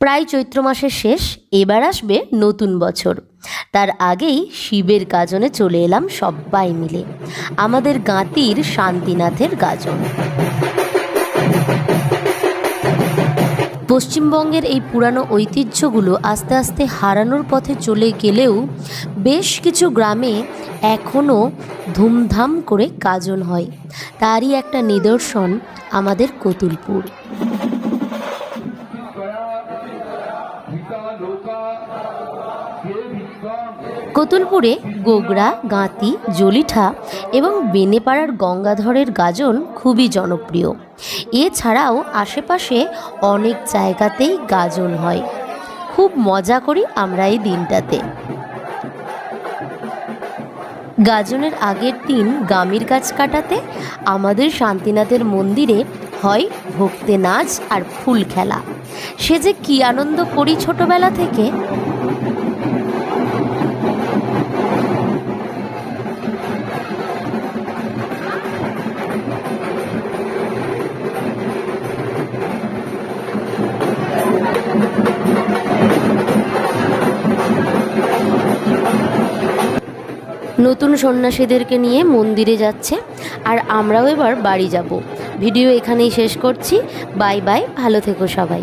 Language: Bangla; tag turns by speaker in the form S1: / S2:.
S1: প্রায় চৈত্র মাসের শেষ, এবার আসবে নতুন বছর। তার আগেই শিবের গাজনে চলে এলাম সবাই মিলে। আমাদের গাঁতির শান্তিনাথের গাজন। পশ্চিমবঙ্গের এই পুরানো ঐতিহ্যগুলো আস্তে আস্তে হারানোর পথে চলে গেলেও বেশ কিছু গ্রামে এখনও ধুমধাম করে গাজন হয়। তারই একটা নিদর্শন আমাদের কতুলপুর। কতুলপুরে গোগরা, গাঁতি, জলিঠা এবং বেনেপাড়ার গঙ্গাধরের গাজন খুবই জনপ্রিয়। এছাড়াও আশেপাশে অনেক জায়গাতেই গাজন হয়। খুব মজা করি আমরা এই দিনটাতে। গাজনের আগের দিন গামির গাছ কাটাতে আমাদের শান্তিনাথের মন্দিরে হয় ভক্তে নাচ আর ফুল খেলা। সে যে কি আনন্দ করি ছোটবেলা থেকে। নতুন সন্ন্যাসীদেরকে নিয়ে মন্দিরে যাচ্ছে, আর আমরাও এবার বাড়ি যাব। ভিডিও এখানেই শেষ করছি। বাই বাই ভালো থেকো সবাই।